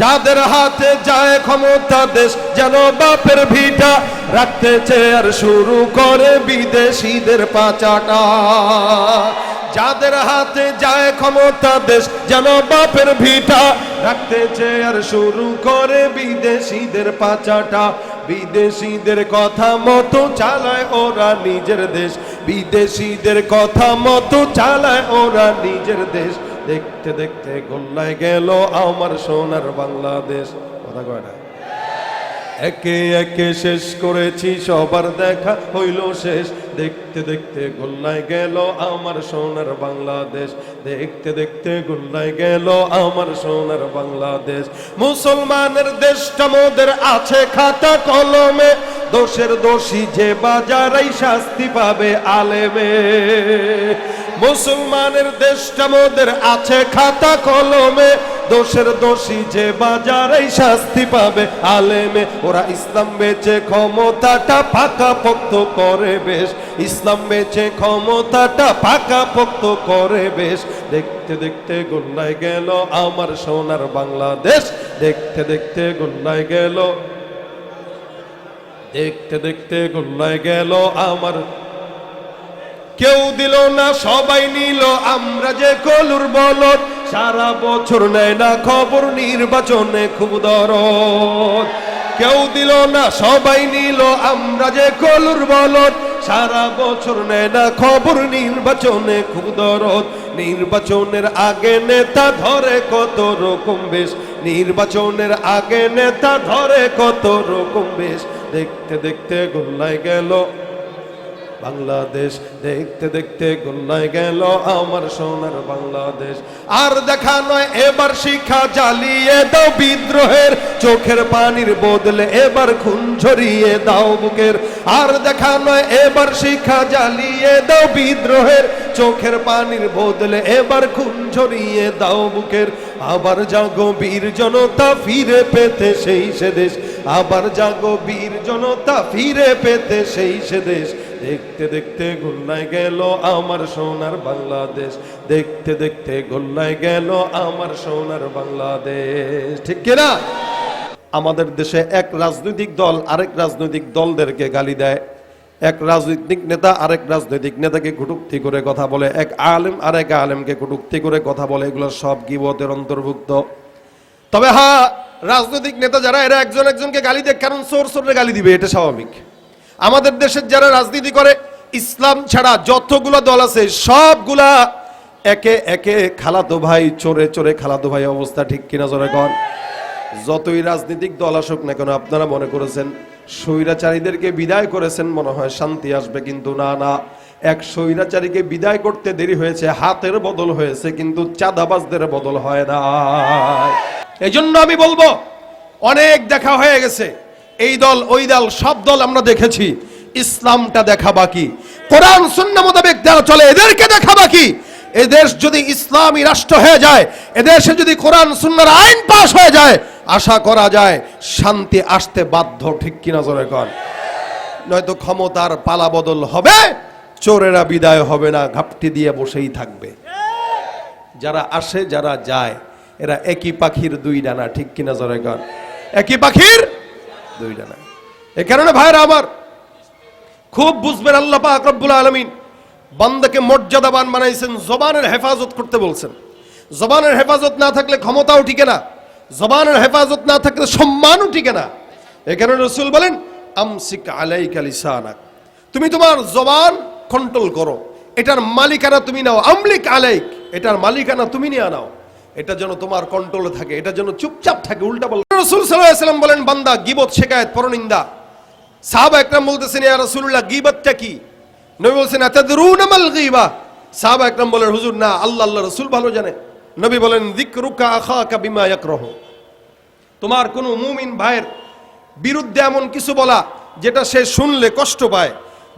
যাদের হাতে যায় ক্ষমতা দেশ, যেন বাপের ভিটা রাখতে চেয়ার শুরু করে বিদেশিদের পাচাটা। যাদের হাতে যায় ক্ষমতা দেশ, যেন বাপের ভিটা রাখতে চেয়ার শুরু করে বিদেশিদের পাচাটা। বিদেশিদের কথা মতো চালায় ওরা নিজের দেশ, বিদেশিদের কথা মতো চালায় ওরা নিজের দেশ। দেখতে দেখতে গোল্লায় গেল আমার সোনার বাংলাদেশ। কথা কয় না? একে একে শেষ করেছি, সবার দেখা হইল শেষ। দেখতে দেখতে গোল্লায় গেল আমার সোনার বাংলাদেশ। দেখতে দেখতে গোল্লায় গেল আমার সোনার বাংলাদেশ। মুসলমানের দেশটা মোদের আছে খাতা কলমে। দোষের দোষী যে বাজারাই শাস্তি পাবে আলেমে। মুসলমানের দেশটা মোদের আছে খাতা কলমে। দোষের দোষী যে বাজারেই শাস্তি পাবে আলেমে। ওরা ইসলাম বেচে ক্ষমতাটা পাকা পোক্ত করে বেশ। ইসলাম বেচে ক্ষমতাটা পাকা পোক্ত করে বেশ। দেখতে দেখতে গোল্লায় গেল আমার সোনার বাংলাদেশ। দেখতে দেখতে গোল্লায় গেল। দেখতে দেখতে গোল্লায় গেল আমার কেউ দিল না, সবাই নিল। আমরা যে কলুর বলদ, সারা বছর নেয় না খবর নির্বাচনে খুব দরদ। কেউ দিল না, সবাই নিল, আমরা যে কলুর বলদ, সারা বছর নেয় না খবর নির্বাচনে খুব দরদ। নির্বাচনের আগে নেতা ধরে কত রকম বেশ। নির্বাচনের আগে নেতা ধরে কত রকম বেশ। দেখতে দেখতে গোল্লায় গেল বাংলাদেশ। দেখতে দেখতে গোল্লায় গেল আমার সোনার বাংলাদেশ। আর দেখা নয়, এবার শিক্ষা জ্বালিয়ে দাও বিদ্রোহের। চোখের পানির বদলে এবার খুন ছড়িয়ে দাও বুকের। আর দেখা নয়, এবার শিখা জ্বালিয়ে দাও বিদ্রোহের। চোখের পানির বদলে এবার খুন ঝরিয়ে দাও বুকের। আবার জাগো বীর জনতা ফিরে পেতে সেই সে দেশ। আবার জাগো বীর জনতা ফিরে পেতে সেই সে দেশ। দেখতে দেখতে গোল্লায় গেল আমার সোনার বাংলাদেশ। দেখতে দেখতে গোল্লায় গেল আমার সোনার বাংলাদেশ। ঠিক কিনা? আমাদের দেশে এক রাজনৈতিক দল আরেক রাজনৈতিক দলদেরকে গালি দেয়। এক রাজনৈতিক নেতা আরেক রাজনৈতিক নেতাকে কটুক্তি করে কথা বলে। এক আলেম আরেক আলেমকে কটুক্তি করে কথা বলে। এগুলো সব গিবতের অন্তর্ভুক্ত। তবে হ্যাঁ রাজনৈতিক নেতা যারা, এরা একজন একজনকে গালি দেয়। কারণ সোর সোরে গালি দিবে, এটা স্বাভাবিক। আমাদের দেশের যারা রাজনীতি করে, ইসলাম ছাড়া যতগুলো দল আছে, সবগুলা একে একে খালাতো ভাই, চোরে চোরে খালাতো ভাই অবস্থা ঠিক কিনা জোরে কন। যতই রাজনৈতিক দল আসুক না কেন, আপনারা মনে করেছেন স্বৈরাচারীদেরকে বিদায় করেছেন, মনে হয় শান্তি আসবে, কিন্তু না না। এক স্বৈরাচারীকে বিদায় করতে দেরি হয়েছে, হাতের বদল হয়েছে, কিন্তু চাঁদাবাজদের বদল হয় না এই জন্য আমি বলব, অনেক দেখা হয়ে গেছে। এই দল, ওই দল, সব দল আমরা দেখেছি। ইসলামটা দেখা বাকি। কোরআন শূন্য মোতাবেক যারা চলে, এদেরকে দেখা বাকি। এদেশ যদি ইসলামী রাষ্ট্র হয়ে যায়, এদেশে যদি কোরআন, সুন্নার আইন পাশ হয়ে যায় আশা করা যায় শান্তি আসতে বাধ্য, ঠিক কিনা জোরে কর নয়তো ক্ষমতার পালা বদল হবে, চোরেরা বিদায় হবে না, ঘাপটি দিয়ে বসেই থাকবে। যারা আসে, যারা যায়, এরা একই পাখির দুই ডানা, ঠিক কিনা জোরে কর একই পাখির দুই ডানা। এ কারণে ভাইরা আমার, খুব বুঝবেন আল্লাহ পাক রব্বুল আলমিন, বান্দাকে মর্যাদাবান বানাইছেন, জবানের হেফাজত করতে বলছেন। জবানের হেফাজত না থাকলে ক্ষমতাও টিকে না। জবানের হেফাজত না থাকলে সম্মানও টিকে না। এ কারণে রসুল বলেন, আমসিক লিসানাক। তুমি তোমার জবান কন্ট্রোল করো। এটার মালিকানা তুমি নাও। আমলিক আলাইক, এটার মালিকানা তুমি নিয়ে নাও। এটা যেন তোমার কন্ট্রোলে থাকে, এটা যেন চুপচাপ থাকে, উল্টা বল রসুল সাল্লাম বলেন, বান্দা, গিবত শেখায়ত পরনিন্দা। সাহাবা একরাম বলতেছেন, ইয়া রসুল্লাহ গীবতটা কি? নবী বলছেন, আতাদরুনা মাল গীবা? সাহাবা একরাম বলেন, হুজুর, না, আল্লাহ আল্লাহ, রসুল ভালো জানে। নবী বলেন, যিকরুকা আখাকা বিমা রহ তোমার কোনো মুমিন ভাইয়ের বিরুদ্ধে এমন কিছু বলা যেটা সে শুনলে কষ্ট পায়,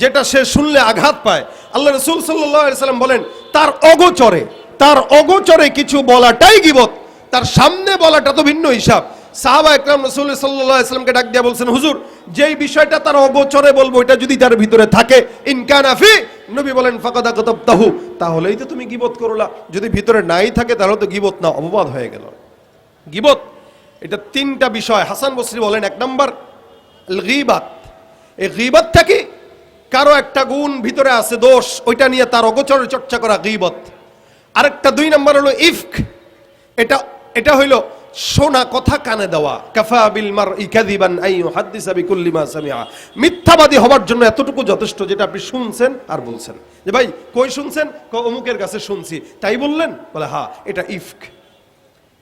যেটা সে শুনলে আঘাত পায়। আল্লাহ রসুল সাল্লাম বলেন, তার অগোচরে তার অগোচরে কিছু বলাটাই গিবত, তার সামনে বলাটা তো ভিন্ন হিসাব। সাহাবা একরাম রসুল সাল্লাহ ইসলামকে ডাক দিয়া বলছেন, হুজুর, যেই বিষয়টা তার অগোচরে বলব, এটা যদি তার ভিতরে থাকে ইনকানাফি নবী বলেন, ফাকাদা তাহু তাহলেই তো তুমি গিবত করলা। যদি ভিতরে নাই থাকে, তাহলে তো গিবত না, অপবাদ হয়ে গেল। গিবত, এটা তিনটা বিষয়। হাসান বসরি বলেন, এক নম্বর গিবাত। এই গিবাতটা কি? কারও একটা গুণ ভিতরে আছে, দোষ, ওইটা নিয়ে তার অগোচরে চর্চা করা গিবত। আরেকটা দুই নম্বর হলো ইফক। এটা এটা হইল শোনা কথা কানে দেওয়া। কাফা বিল মার ইকাদিবান আই হাদিসা বিকুল্লি মা সামিআ। মিথ্যাবাদী হওয়ার জন্য এতটুকু যথেষ্ট যেটা আপনি শুনছেন আর বলছেন। যে ভাই, কই শুনছেন? ক, অমুকের কাছে শুনছি। তাই বললেন? বলে হ্যাঁ এটা ইফক।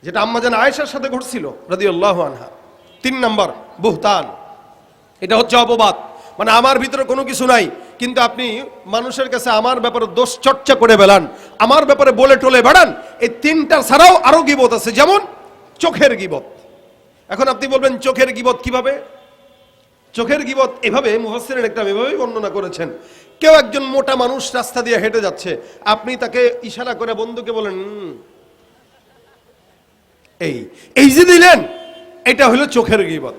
যেটা আম্মা জান আয়েশার সাথে ঘটছিল, রাদিয়াল্লাহু আনহা। তিন নম্বর, বুহতান। এটা হচ্ছে অপবাদ। মানে আমার ভিতরে কোনো কিছু নাই। কিন্তু আপনি মানুষের কাছে আমার ব্যাপারে দোষ চর্চা করে বেড়ান, আমার ব্যাপারে বলে টলে বেড়ান, এই তিনটা ছাড়াও আরও গিবত আছে। যেমন চোখের গিবত। এখন আপনি বলবেন, চোখের গিবত কীভাবে? চোখের গিবত এভাবে মুহাসসিরের একটা এভাবেই বর্ণনা করেছেন। কেউ একজন মোটা মানুষ রাস্তা দিয়ে হেঁটে যাচ্ছে, আপনি তাকে ইশারা করে বন্ধুকে বলেন এই এই যে দিলেন, এটা হলো চোখের গিবত।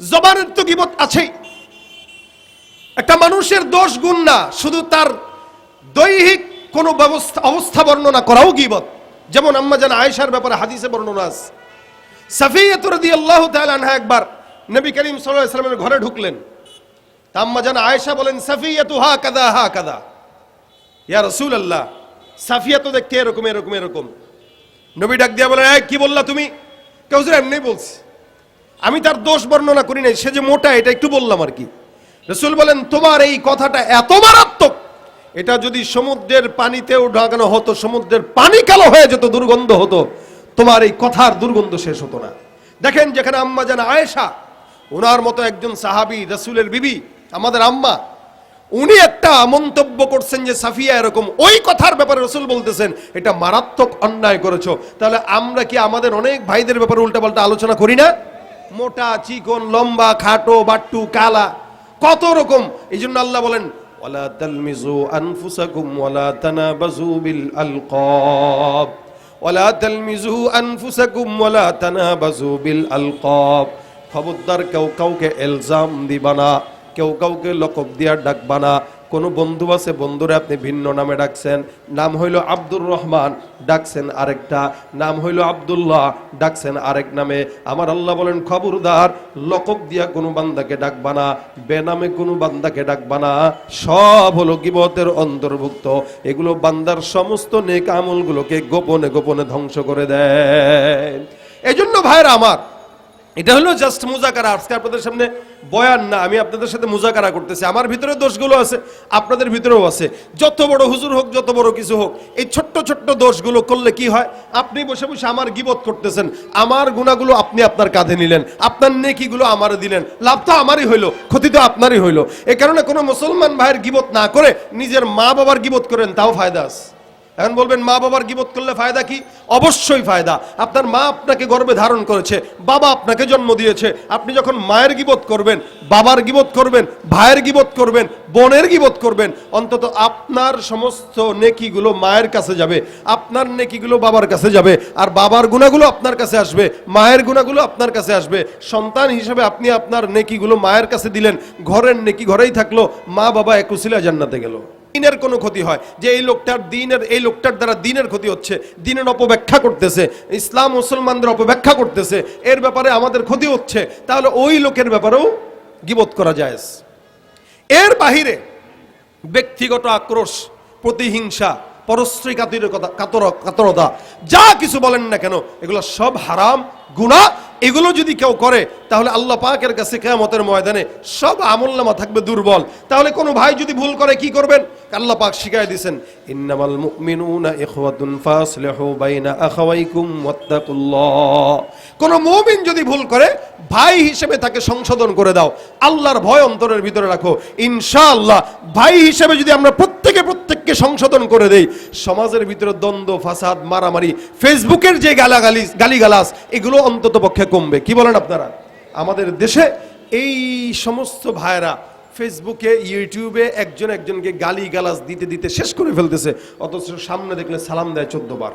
জবানের তো গিবত আছেই। একটা মানুষের দোষ গুণ না, শুধু তার দৈহিক কোনো ব্যবস্থা, অবস্থা বর্ণনা করাও গিবত। যেমন আম্মা জান আয়েশার ব্যাপারে হাদিসে বর্ণনা আছে। সাফিয়াত রাদিয়াল্লাহু তাআলা আনহা একবার নবী করিম সাল্লাল্লাহু আলাইহি ঘরে ঢুকলেন। তা আম্মা জান আয়েশা বলেন সাফিয়াতু হা কাদা হা কাদা ইয়া রাসূলুল্লাহ সাফিয়া তো দেখতে এরকম এরকম এরকম। নবী ডাক দিয়া বলেন "এই, কি বললা তুমি? কেউ এমনি বলছি। আমি তার দোষ বর্ণনা করি নাই সে যে মোটা এটা একটু বললাম আর কি। রসুল বলেন তোমার এই কথাটা এত মারাত্মক এটা যদি সমুদ্রের পানিতেও ঢাকানো হতো সমুদ্রের পানি কালো হয়ে যেত দুর্গন্ধ হতো তোমার এই কথার দুর্গন্ধ শেষ হতো না। দেখেন যেখানে আম্মা জান আয়েশা, ওনার মতো একজন সাহাবি, রসুলের বিবি, আমাদের আম্মা, উনি একটা মন্তব্য করছেন যে, সাফিয়া, এরকম ওই কথার ব্যাপারে রসুল বলতেছেন, এটা মারাত্মক অন্যায় করেছ। তাহলে আমরা কি আমাদের অনেক ভাইদের ব্যাপারে উল্টাপাল্টা আলোচনা করি না? মোটা, চিকন, লম্বা, খাটো, বাট্টু, কালা, কত রকম। এই জন্য আল্লাহ বলেন, ওয়ালা তালমিজু আনফুসাকুম ওয়ালা তানাবাজু বিল আলকাব। ওয়ালা তালমিজু আনফুসাকুম ওয়ালা তানাবাজু বিল আলকাব। খবরদার কেউ কাউকে এলজাম দিবা না। কেউ কাউকে লকব দিয়া ডাকবা না কোনো বন্ধু আছে, বন্ধুরে আপনি ভিন্ন নামে ডাকছেন। নাম হইল আব্দুর রহমান, ডাকছেন আরেকটা। নাম হইল আব্দুল্লাহ, ডাকছেন আরেক নামে। আমার আল্লাহ বলেন, খবরদার, লকব দিয়া কোনো বান্দাকে ডাকবা না বেনামে কোনো বান্দাকে ডাকবা না সব হলো গিবতের অন্তর্ভুক্ত। এগুলো বান্দার সমস্ত নেক আমলগুলোকে গোপনে গোপনে ধ্বংস করে দেয়। এই জন্য ভাইরা আমার, এটা হলো জাস্ট মুজাকারা। আজকে আপনাদের সামনে বয়ান না, আমি আপনাদের সাথে মুজাকারা করতেছি। আমার ভিতরে দোষগুলো আছে, আপনাদের ভিতরেও আছে। যত বড় হুজুর হোক, যত বড় কিছু হোক, এই ছোট্ট ছোট্ট দোষগুলো করলে কি হয়? আপনি বসে বসে আমার গিবত করতেছেন। আমার গুণাগুলো আপনি আপনার কাঁধে নিলেন। আপনার নেকিগুলো আমার দিলেন। লাভ তো আমারই হইল, ক্ষতি তো আপনারই হইল। এ কারণে কোনো মুসলমান ভাইয়ের গিবত না করে নিজের মা বাবার গিবত করেন, তাও ফায়দা আছে। এখন বলবেন, মা বাবার গিবত করলে ফায়দা কি? অবশ্যই ফায়দা। আপনার মা আপনাকে গর্বে ধারণ করেছে, বাবা আপনাকে জন্ম দিয়েছে। আপনি যখন মায়ের গিবত করবেন, বাবার গিবত করবেন, ভাইয়ের গিবত করবেন, বোনের গিবত করবেন, অন্তত আপনার সমস্ত নেকিগুলো মায়ের কাছে যাবে, আপনার নেকিগুলো বাবার কাছে যাবে, আর বাবার গুণাগুলো আপনার কাছে আসবে, মায়ের গুণাগুলো আপনার কাছে আসবে। সন্তান হিসেবে আপনি আপনার নেকিগুলো মায়ের কাছে দিলেন, ঘরের নেকি ঘরেই থাকল, মা বাবা একুশিলা জান্নাতে গেল। দিনের কোনো ক্ষতি হয়। যে এই লোকটার দিনের, এই লোকটার দ্বারা দিনের ক্ষতি হচ্ছে, দিনের অপব্যাখ্যা করতেছে, ইসলাম মুসলমানদের অপব্যাখ্যা করতেছে, এর ব্যাপারে আমাদের ক্ষতি হচ্ছে, তাহলে ওই লোকের ব্যাপারেও গিবত করা যায়। এর বাহিরে ব্যক্তিগত আক্রোশ, প্রতিহিংসা পরশ্রী কাতির কথা, কাতর কাতরতা। যা কিছু বলেন না কেন, এগুলো সব হারাম গুণা এগুলো যদি কেউ করে, তাহলে আল্লাহ পাকের কাছে কেয়ামতের ময়দানে সব আমলনামা থাকবে দুর্বল। তাহলে কোনো ভাই যদি ভুল করে, কি করবেন? আল্লাহ পাক শিখাই দিয়েছেন, ইন্নামাল মুমিনুনা ইখওয়াতুন ফাসলিহু বাইনা আখাওয়াইকুম ওয়াত্তাকুল্লাহ। কোন মুমিন যদি ভুল করে, ভাই হিসেবে তাকে সংশোধন করে দাও। আল্লাহর ভয় অন্তরের ভিতরে রাখো। ইনশাআল্লাহ, ভাই হিসেবে যদি আমরা প্রত্যেকে প্রত্যেককে সংশোধন করে দেই। সমাজের ভিতরে দ্বন্দ্ব, ফাসাদ, মারামারি, ফেসবুকের যে গালাগালি গালিগালাস, এগুলো অন্তত পক্ষে কমবে। কি বলেন আপনারা? আমাদের দেশে এই সমস্ত ভাইয়েরা ফেসবুকে, ইউটিউবে একজন একজনকে গালি গালাজ দিতে দিতে শেষ করে ফেলতেছে। অথচ সামনে দেখলে সালাম দেয় চোদ্দ বার।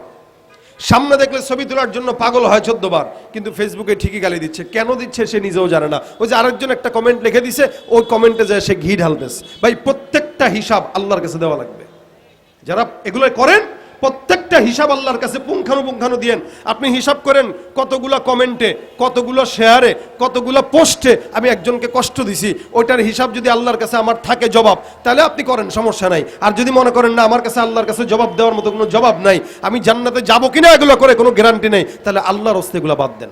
সামনে দেখলে ছবি তোলার জন্য পাগল হয় চোদ্দ বার। কিন্তু ফেসবুকে ঠিকই গালি দিচ্ছে। কেন দিচ্ছে সে নিজেও জানে না। ওই যে আরেকজন একটা কমেন্ট লিখে দিছে, ওই কমেন্টে যায় সে ঘি ঢালতেছে। ভাই, প্রত্যেকটা হিসাব আল্লাহর কাছে দেওয়া লাগবে। যারা এগুলো করেন, প্রত্যেকটা হিসাব আল্লাহর কাছে পুঙ্খানুপুঙ্খানু দিয়েন। আপনি হিসাব করেন কতগুলা কমেন্টে, কতগুলো শেয়ারে, কতগুলো পোস্টে আমি একজনকে কষ্ট দিছি, ওইটার হিসাব যদি আল্লাহর কাছে আমার থাকে জবাব, তাহলে আপনি করেন, সমস্যা নাই। আর যদি মনে করেন না, আমার কাছে আল্লাহর কাছে জবাব দেওয়ার মতো কোনো জবাব নাই, আমি জান্নাতে যাব কিনা এগুলো করে কোনো গ্যারান্টি নেই, তাহলে আল্লাহর হস্তে এগুলো বাদ দেন।